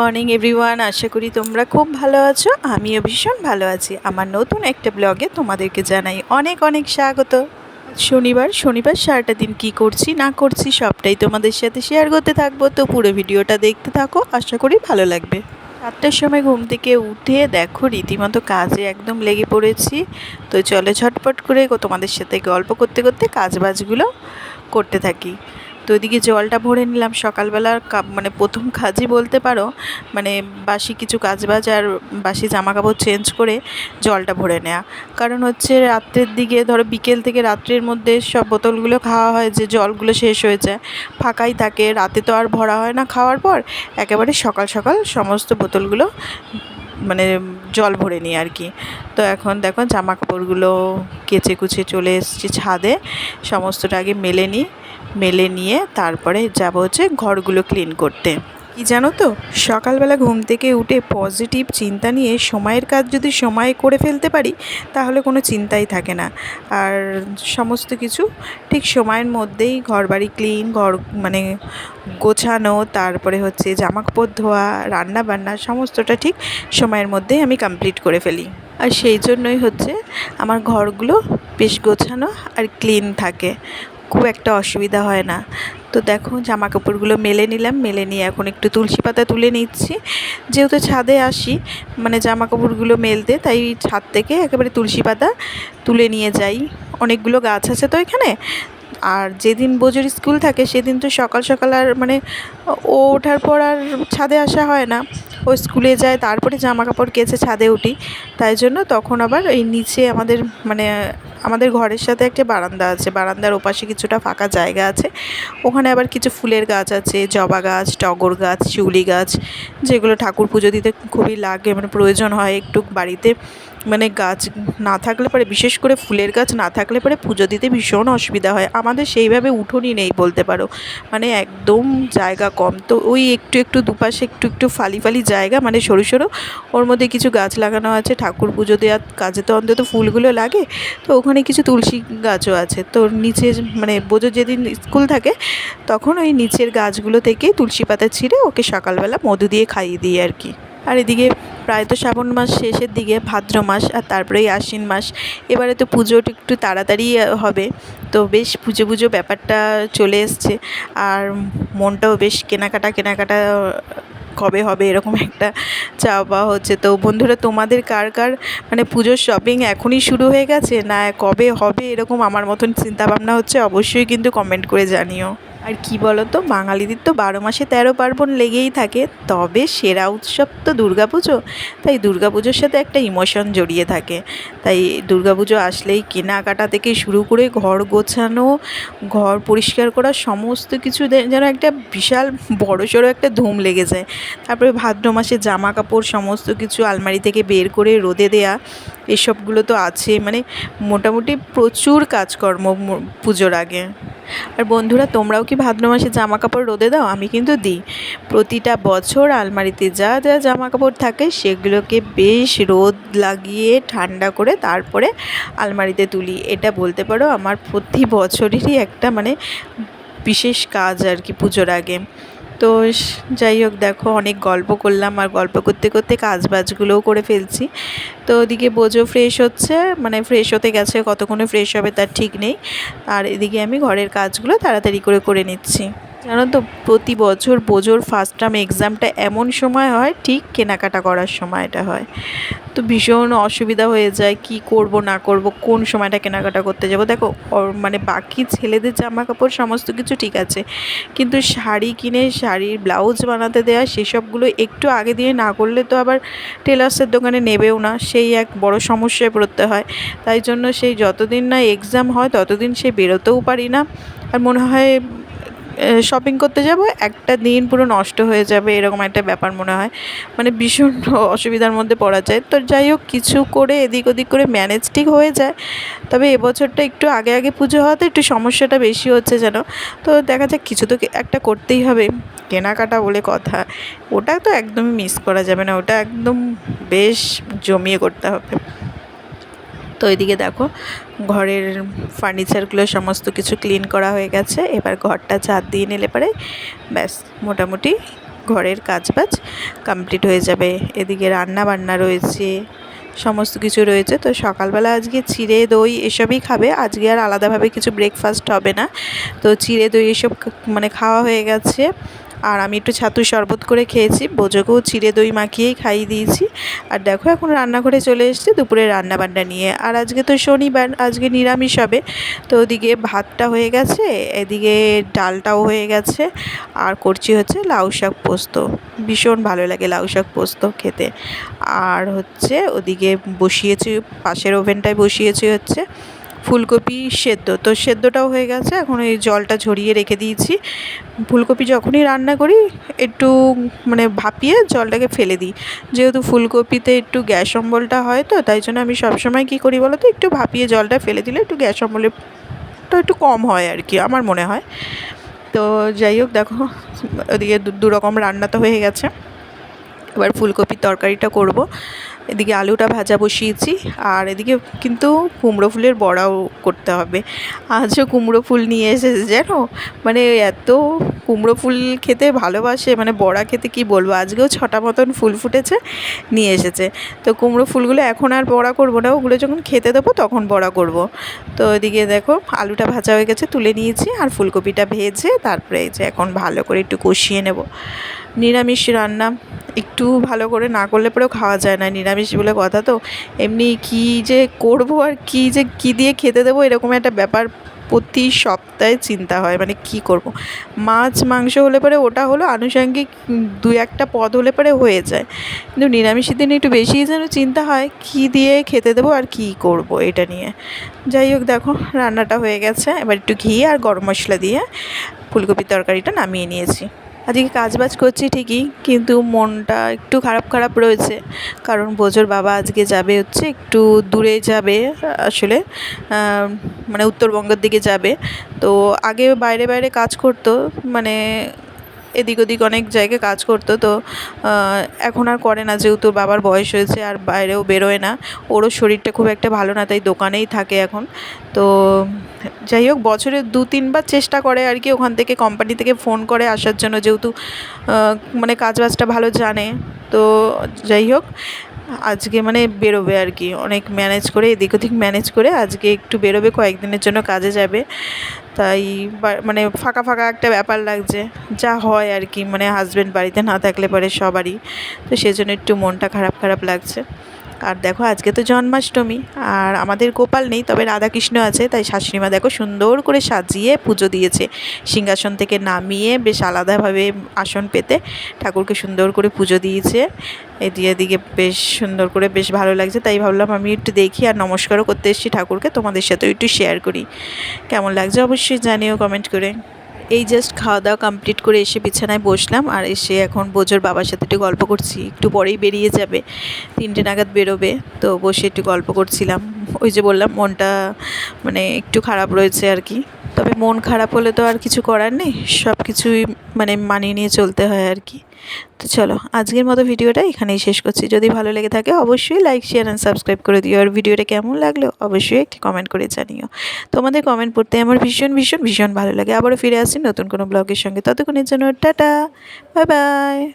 Morning everyone, আশা করি তোমরা খুব ভালো আছো। আমিও ভীষণ ভালো আছি। আমার নতুন একটা ব্লগে তোমাদেরকে জানাই অনেক অনেক স্বাগত। শনিবার শনিবার সারাটা দিন কি করছি, না করছি সবটাই তোমাদের সাথে শেয়ার করতে থাকব। তো পুরো ভিডিওটা দেখতে থাকো, আশা করি ভালো লাগবে। সাতটার সময় ঘুম থেকে উঠে দেখো রীতিমতো কাজে একদম লেগে পড়েছি। তো চলো ঝটপট করে তোমাদের সাথে গল্প করতে করতে কাজ বাজগুলো করতে থাকি। তো ওইদিকে জলটা ভরে নিলাম। সকালবেলার মানে প্রথম কাজই বলতে পারো মানে বাসি কিছু কাজবাজ আর বাসি জামা কাপড় চেঞ্জ করে জলটা ভরে নেওয়া কারণ হচ্ছে রাত্রের দিকে, ধরো বিকেল থেকে রাত্রের মধ্যে সব বোতলগুলো খাওয়া হয় যে জলগুলো শেষ হয়ে যায়, ফাঁকাই থাকে। রাতে তো আর ভরা হয় না খাওয়ার পর, একেবারে সকাল সকাল সমস্ত বোতলগুলো মানে জল ভরে নিই আর কি। তো এখন দেখো জামা কাপড়গুলো কেচে কুচে চলে এসেছি ছাদে, সমস্তটা আগে মেলে নিই। মেলে নিয়ে তারপরে যাব হচ্ছে ঘরগুলো ক্লিন করতে। কি জানো তো? সকালবেলা ঘুম থেকে উঠে পজিটিভ চিন্তা নিয়ে সময়ের কাজ যদি সময়ে করে ফেলতে পারি, তাহলে কোনো চিন্তাই থাকে না। আর সমস্ত কিছু ঠিক সময়ের মধ্যেই ঘর বাড়ি ক্লিন ঘর মানে গোছানো, তারপরে হচ্ছে জামা কাপড় ধোয়া রান্না বান্না সমস্তটা ঠিক সময়ের মধ্যেই আমি কমপ্লিট করে ফেলি। আর সেই জন্যই হচ্ছে আমার ঘরগুলো বেশ গোছানো আর ক্লিন থাকে। খুব একটা অসুবিধা হয় না। তো দেখো জামা কাপড়গুলো মেলে নিলাম, মেলে নিয়ে এখন একটু তুলসী পাতা তুলে নিচ্ছি। যেহেতু ছাদে আসি মানে জামা কাপড়গুলো মেলতে, তাই ছাদ থেকে একেবারে তুলসী পাতা তুলে নিয়ে যাই। অনেকগুলো গাছ আছে তো এখানে। আর যেদিন বোজোর স্কুল থাকে, সেদিন তো সকাল সকাল আর মানে ও ওঠার পর আর ছাদে আসা হয় না। ও স্কুলে যায়, তারপরে জামা কাপড় কেচে ছাদে উঠি। তাই জন্য তখন আবার এই নিচে আমাদের মানে আমাদের ঘরের সাথে একটা বারান্দা আছে। বারান্দার ওপাশে কিছুটা ফাঁকা জায়গা আছে। ওখানে আবার কিছু ফুলের গাছ আছে, জবা গাছ, টগর গাছ, শিউলি গাছ, যেগুলো ঠাকুর পুজো দিতে খুবই লাগে মানে প্রয়োজন হয় একটু বাড়িতে। মানে গাছ না থাকলে পরে, বিশেষ করে ফুলের গাছ না থাকলে পরে পুজো দিতে ভীষণ অসুবিধা হয়। আমাদের সেইভাবে উঠোনই নেই বলতে পারো। মানে একদম জায়গা কম। তো ওই একটু একটু দুপাশে একটু একটু ফালি ফালি জায়গা মানে সরু সরু। ওর মধ্যে কিছু গাছ লাগানো আছে, ঠাকুর পুজো দেওয়ার কাজে তো অন্তত ফুলগুলো লাগে। তো ওখানে কিছু তুলসী গাছও আছে। তো নিচে মানে বোঝো যেদিন স্কুল থাকে, তখন ওই নিচের গাছগুলো থেকে তুলসী পাতা ছিঁড়ে ওকে সকালবেলা মধু দিয়ে খাইয়ে দিই আর কি। আর এদিকে প্রায় তো শ্রাবণ মাস শেষের দিকে, ভাদ্র মাস আর তারপরে এই আশ্বিন মাস। এবারে তো পুজোটা একটু তাড়াতাড়ি হবে। তো বেশ পুজো পুজো ব্যাপারটা চলে এসছে। আর মনটাও বেশ কেনাকাটা কেনাকাটা কবে হবে এরকম একটা চাওয়া হচ্ছে। তো বন্ধুরা, তোমাদের কার কার মানে পুজোর শপিং এখনই শুরু হয়ে গেছে? না, কবে হবে এরকম আমার মতন চিন্তাভাবনা হচ্ছে, অবশ্যই কিন্তু কমেন্ট করে জানিও। আর কি বলো তো বাঙালিদের তো বারো মাসে তেরো পার্বণ লেগেই থাকে, তবে সেরা উৎসব তো দুর্গাপুজো। তাই দুর্গাপুজোর সাথে একটা ইমোশন জড়িয়ে থাকে। তাই দুর্গাপুজো আসলেই কেনাকাটা থেকে শুরু করে ঘর গোছানো, ঘর পরিষ্কার করা, সমস্ত কিছু যেন একটা বিশাল বড় সড়ো একটা ধুম লেগে যায়। তারপরে ভাদ্র মাসে জামা কাপড় সমস্ত কিছু আলমারি থেকে বের করে রোদে দেয়া, এসবগুলো তো আছে। মানে মোটামুটি প্রচুর কাজকর্ম পুজোর আগে। আর বন্ধুরা, তোমরাও কি ভাদ্র মাসে জামা কাপড় রোদে দাও? আমি কিন্তু দিই। প্রতিটা বছর আলমারিতে যা যা জামা কাপড় থাকে, সেগুলোকে বেশ রোদ লাগিয়ে ঠান্ডা করে তারপরে আলমারিতে তুলি। এটা বলতে পারো, আমার প্রতি বছরেরই একটা মানে বিশেষ কাজ আর কি পুজোর আগে। তো যাই হোক দেখো অনেক গল্প করলাম আর গল্প করতে করতে কাজ বাজগুলোও করে ফেলছি। তো ওদিকে বোঝো ফ্রেশ হচ্ছে মানে ফ্রেশ হতে গেছে, কতক্ষণে ফ্রেশ হবে তার ঠিক নেই। আর এদিকে আমি ঘরের কাজগুলো তাড়াতাড়ি করে করে নিচ্ছি। জানো তো, প্রতি বছর বোঝোর ফার্স্ট টার্ম এক্সামটা এমন সময় হয়, ঠিক কেনাকাটা করার সময়টা হয়। তো ভীষণ অসুবিধা হয়ে যায়, কি করব, না করব, কোন সময়টা কেনাকাটা করতে যাব। দেখো মানে বাকি ছেলেদের জামা কাপড় সমস্ত কিছু ঠিক আছে, কিন্তু শাড়ি কিনে শাড়ির ব্লাউজ বানাতে দেওয়া সেসবগুলো একটু আগে দিয়ে না করলে তো আবার টেলার্সের দোকানে নেবেও না, সেই এক বড় সমস্যায় পড়তে হয়। তাই জন্য সেই যতদিন না এক্সাম হয়, ততদিন সে বেরোতেও পারি না। আর মনে হয় শপিং করতে যাব, একটা দিন পুরো নষ্ট হয়ে যাবে, এরকম একটা ব্যাপার মনে হয়। মানে ভীষণ অসুবিধার মধ্যে পড়া যায়। তো যাই হোক, কিছু করে এদিক ওদিক করে ম্যানেজ ঠিক হয়ে যায়। তবে এবছরটা একটু আগে আগে পুজো হওয়াতে একটু সমস্যাটা বেশি হচ্ছে যেন। তো দেখা যাক, কিছু তো একটা করতেই হবে। কেনাকাটা বলে কথা। ওটা তো একদমই মিস করা যাবে না। ওটা একদম বেশ জমিয়ে করতে হবে। তো এদিকে দেখো, ঘরের ফার্নিচারগুলো সমস্ত কিছু ক্লিন করা হয়ে গেছে। এবার ঘরটা চার দিয়ে নিলে পরে ব্যাস, মোটামুটি ঘরের কাজবাজ কমপ্লিট হয়ে যাবে। এদিকে রান্না বান্না রয়েছে, সমস্ত কিছু রয়েছে। তো সকালবেলা আজকে চিড়ে দই এসবই খাবে। আজকে আর আলাদাভাবে কিছু ব্রেকফাস্ট হবে না। তো চিড়ে দই এসব মানে খাওয়া হয়ে গেছে। আর আমি একটু ছাতু শরবত করে খেয়েছি। বোজোকেও চিড়ে দই মাখিয়েই খাইয়ে দিয়েছি। আর দেখো, এখন রান্নাঘরে চলে এসেছি দুপুরে রান্নাবান্না নিয়ে। আর আজকে তো শনিবার, আজকে নিরামিষ হবে। তো ওদিকে ভাতটা হয়ে গেছে, এদিকে ডালটাও হয়ে গেছে। আর করছি হচ্ছে লাউ শাক পোস্ত। ভীষণ ভালো লাগে লাউ শাক পোস্ত খেতে। আর হচ্ছে ওদিকে বসিয়েছি, পাশের ওভেনটায় বসিয়েছি হচ্ছে ফুলকপি সেদ্ধ। তো সেদ্ধটাও হয়ে গেছে, এখন এই জলটা ঝরিয়ে রেখে দিয়েছি। ফুলকপি যখনই রান্না করি, একটু মানে ভাপিয়ে জলটাকে ফেলে দিই। যেহেতু ফুলকপিতে একটু গ্যাস অম্বলটা হয় তো, তাই জন্য আমি সবসময় কী করি বলো তো একটু ভাপিয়ে জলটা ফেলে দিলে একটু গ্যাস অম্বলটা একটু কম হয় আর কি, আমার মনে হয়। তো যাই হোক, দেখো, ওদিকে দু রকম রান্না তো হয়ে গেছে। এবার ফুলকপির তরকারিটা করব। এদিকে আলুটা ভাজা বসিয়েছি, আর এদিকে কিন্তু কুমড়ো ফুলের বড়াও করতে হবে। আজও কুমড়ো ফুল নিয়ে এসেছে, জানো? মানে এত কুমড়ো ফুল খেতে ভালোবাসে মানে বড়া খেতে কি বলব? আজকেও ছটা মতন ফুল ফুটেছে, নিয়ে এসেছে। তো কুমড়ো ফুলগুলো এখন আর বড়া করব না, ওগুলো যখন খেতে দেবো তখন বড়া করব। তো এদিকে দেখো, আলুটা ভাজা হয়ে গেছে, তুলে নিয়েছি, আর ফুলকপিটা ভেজে তারপরে এই যে এখন ভালো করে একটু কষিয়ে নেব। নিরামিষ রান্না। একটু ভালো করে না করলে পরেও খাওয়া যায় না, নিরামিষ বলে কথা তো। এমনি কী যে করব আর কী যে কী দিয়ে খেতে দেবো এরকম একটা ব্যাপার প্রতি সপ্তাহে চিন্তা হয় মানে কী করব। মাছ, মাংস হলে পরে ওটা হলো আনুষঙ্গিক দু একটা পদ হলে পরে হয়ে যায়। কিন্তু নিরামিষের দিনে একটু বেশি যেন চিন্তা হয়, কী দিয়ে খেতে দেবো আর কী করব এটা নিয়ে। যাই হোক দেখো, রান্নাটা হয়ে গেছে। এবার একটু ঘি আর গরম মশলা দিয়ে ফুলকপির তরকারিটা নামিয়ে নিয়েছি। আজকে কাজ বাজ করছি ঠিকই, কিন্তু মনটা একটু খারাপ খারাপ রয়েছে। কারণ বোঝোর বাবা আজকে যাবে হচ্ছে একটু দূরে যাবে, আসলে মানে উত্তরবঙ্গের দিকে যাবে। তো আগে বাইরে বাইরে কাজ করতো মানে এদিক ওদিক অনেক জায়গায় কাজ করতো, তো এখন আর করে না যেহেতু বাবার বয়স হয়েছে আর বাইরেও বেরোয় না। ওরও শরীরটা খুব একটা ভালো না, তাই দোকানেই থাকে এখন। তো, যাই হোক, বছরে দু তিনবার চেষ্টা করে আর কি, ওখান থেকে কোম্পানি থেকে ফোন করে আসার জন্য যেহেতু মানে কাজ বাজটা ভালো জানে। তো, যাই হোক আজকে মানে বেরোবে আর কি। অনেক ম্যানেজ করে, এদিক ওদিক ম্যানেজ করে আজকে একটু বেরোবে, কয়েকদিনের জন্য কাজে যাবে। তাই মানে ফাঁকা ফাঁকা একটা ব্যাপার লাগছে। যা হয় আর কি মানে হাজব্যান্ড বাড়িতে না থাকলে পরে সবারই। তো সেজন্য একটু মনটা খারাপ খারাপ লাগছে। আর দেখো, আজকে তো জন্মাষ্টমী, আর আমাদের গোপাল নেই, তবে রাধাকৃষ্ণ আছে, তাই শাশুড়িমা দেখো সুন্দর করে সাজিয়ে পুজো দিয়েছে। সিংহাসন থেকে নামিয়ে বেশ আলাদাভাবে আসন পেতে ঠাকুরকে সুন্দর করে পুজো দিয়েছে। এদিকে এদিকে বেশ সুন্দর করে বেশ ভালো লাগছে, তাই ভাবলাম আমি একটু দেখি আর নমস্কারও করতে এসেছি ঠাকুরকে, তোমাদের সাথেও একটু শেয়ার করি। কেমন লাগছে অবশ্যই জানিও কমেন্ট করে। এই জাস্ট খাওয়া দাওয়া কমপ্লিট করে এসে বিছানায় বসলাম আর এসে এখন বোঝোর বাবার সাথে একটু গল্প করছি। একটু পরেই বেরিয়ে যাবে। তিনটে নাগাদ বেরোবে। তো বসে একটু গল্প করছিলাম। ওই যে বললাম, মনটা মানে একটু খারাপ রয়েছে আর কি। তবে মন খারাপ হলে তো আর কিছু করার নেই সব কিছুই মানে মানিয়ে নিয়ে চলতে হয় আর কি। তো চলো, আজকের মতো ভিডিওটা এখানেই শেষ করছি। যদি ভালো লেগে থাকে অবশ্যই লাইক শেয়ার অ্যান্ড সাবস্ক্রাইব করে দিও। আর ভিডিওটা কেমন লাগল অবশ্যই একটি কমেন্ট করে জানিও। তোমাদের কমেন্ট পড়তে আমার ভীষণ ভীষণ ভীষণ ভালো লাগে। আবারও ফিরে আসি নতুন কোনো ব্লগের সঙ্গে। ততক্ষণের জন্য টাটা বাই বাই